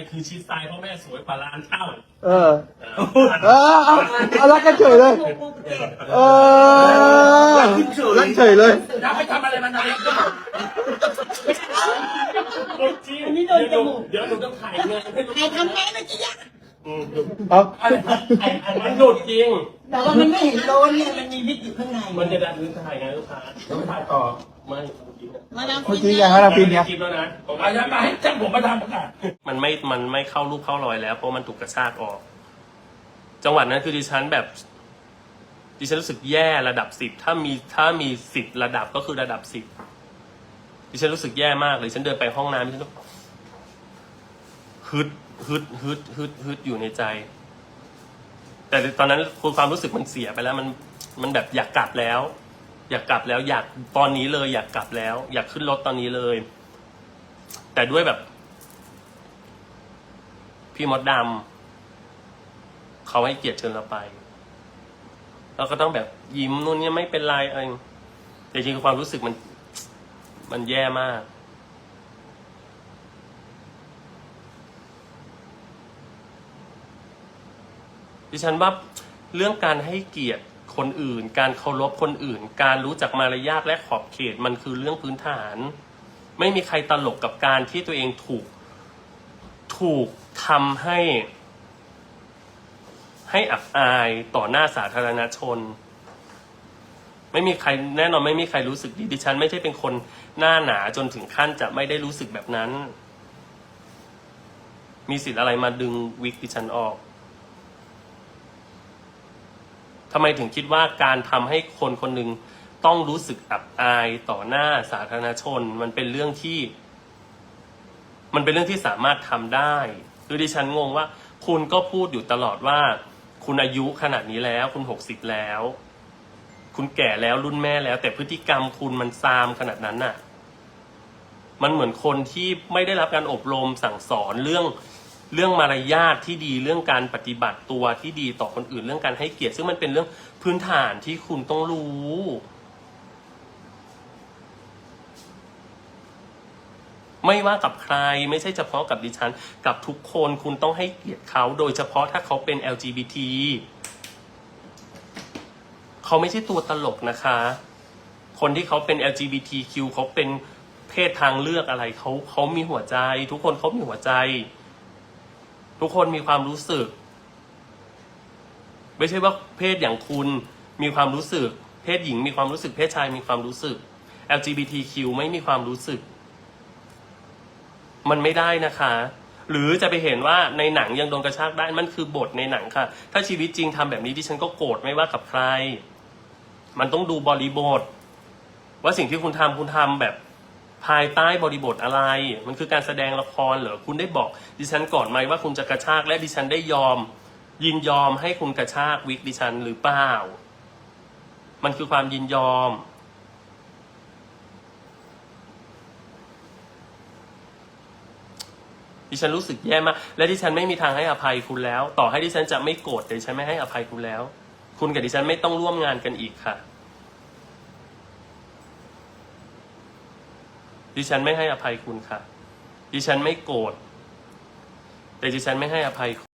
ยคือชิดซ้ายเพราะแม่สวยกว่าล้านเท่าเออเอเออเอาเอารักกันเฉยเลยเออรักเฉยเลยเราไปทำอะไรมันอะไรก็จริงเดี๋ยวหนูต้องถ่ายเงินให้ลูกใครทำแม่เมื่อกี้อะอืมเอามันหลุดจริง แต่ว่ามันไม่เห็นโดนเนี่ยมันมีวิกอยู่ข้างใน มันจะดันพื้นถ่ายไงลูกค้าแล้วไม่ถ่ายต่อ ไม่เมื่อกี้เนี่ยมาแล้วเมื่อกี้ยังให้เราปีนเนี่ยคลิปแล้วนะผมเอาอย่ามาให้จังผมมาทำประกาศมันไม่มันไม่เข้ารูปเข้ารอยแล้ว เพราะมันถูกกระชากออก จังหวะนั้นคือดิฉันแบบ ดิฉันรู้สึกแย่ระดับสิบถ้ามีถ้ามีสิบระดับก็คือระดับสิบดิฉันรู้สึกแย่มากเลย ฉันเดินไปห้องน้ำดิฉันต้องฮึดฮึดฮึดฮึดฮึดอยู่ในใจ แต่ตอนนั้นความรู้สึกมันเสียไปแล้ว มันมันแบบอยากกลับแล้ว อยากกลับแล้วอยากตอนนี้เลย อยากกลับแล้ว อยากขึ้นรถตอนนี้เลย แต่ด้วยแบบ พี่มดดำเขาให้เกียรติเชิญเราไปเราก็ต้องแบบยิ้มนู่นนี่ไม่เป็นไรอะไรแต่จริงๆความรู้สึกมัน มันแย่มาก ดิฉันว่าเรื่องการให้เกียรติ คนอื่น การเคารพคนอื่น การรู้จักมารยาทและขอบเขตมันคือเรื่องพื้นฐาน ไม่มีใครตลกกับการที่ตัวเองถูก ถูกทำให้ ให้อับอายต่อหน้าสาธารณชน ไม่มีใครแน่นอนไม่มีใครรู้สึกดีดิฉัน ไม่ใช่เป็นคนหน้าหนาจนถึงขั้นจะไม่ได้รู้สึกแบบนั้น มีสิทธิ์อะไรมาดึงวิกดิฉันออก ทำไมถึงคิดว่าการทำให้คนคนหนึ่งต้องรู้สึกอับอายต่อหน้าสาธารณชน มันเป็นเรื่องที่ มันเป็นเรื่องที่สามารถทำได้คือดิฉันงงว่า คุณก็พูดอยู่ตลอดว่า คุณอายุขนาดนี้แล้ว คุณหกสิบแล้ว คุณแก่แล้วรุ่นแม่แล้ว แต่พฤติกรรมคุณมันซามขนาดนั้นน่ะ มันเหมือนคนที่ไม่ได้รับการอบรมสั่งสอนเรื่อง เรื่องมารยาทที่ดีเรื่องการปฏิบัติตัวที่ดีต่อคนอื่นเรื่องการให้เกียรติซึ่งมันเป็นเรื่องพื้นฐานที่คุณต้องรู้ ไม่ว่ากับใครไม่ใช่เฉพาะกับดิฉัน กับทุกคนคุณต้องให้เกียรติเขาโดยเฉพาะถ้าเขาเป็น LGBT เขาไม่ใช่ตัวตลกนะคะ คนที่เขาเป็น LGBTQ เขาเป็นเพศทางเลือกอะไรเขาเขามีหัวใจ ทุกคนเขามีหัวใจ ทุกคนมีความรู้สึก ไม่ใช่ว่าเพศอย่างคุณมีความรู้สึก เพศหญิงมีความรู้สึก เพศชายมีความรู้สึก LGBTQ ไม่มีความรู้สึก มันไม่ได้นะคะ หรือจะไปเห็นว่าในหนังยังโดนกระชากได้มันคือบทในหนังค่ะ ถ้าชีวิตจริงทำแบบนี้ดิฉันก็โกรธไม่ว่ากับใคร มันต้องดูบริบท ว่าสิ่งที่คุณทำคุณทำแบบ ภายใต้บริบทอะไร มันคือการแสดงละครเหรอคุณได้บอกดิฉันก่อนไหมว่าคุณจะกระชากและดิฉันได้ยอม ยินยอมให้คุณกระชากวิกดิฉันหรือเปล่า มันคือความยินยอมดิฉันรู้สึกแย่มาก และดิฉันไม่มีทางให้อภัยคุณแล้ว ต่อให้ดิฉันจะไม่โกรธแต่ดิฉันไม่ให้อภัยคุณแล้ว คุณกับดิฉันไม่ต้องร่วมงานกันอีกค่ะ ดิฉันไม่ให้อภัยคุณค่ะ ดิฉันไม่โกรธแต่ดิฉันไม่ให้อภัยคุณ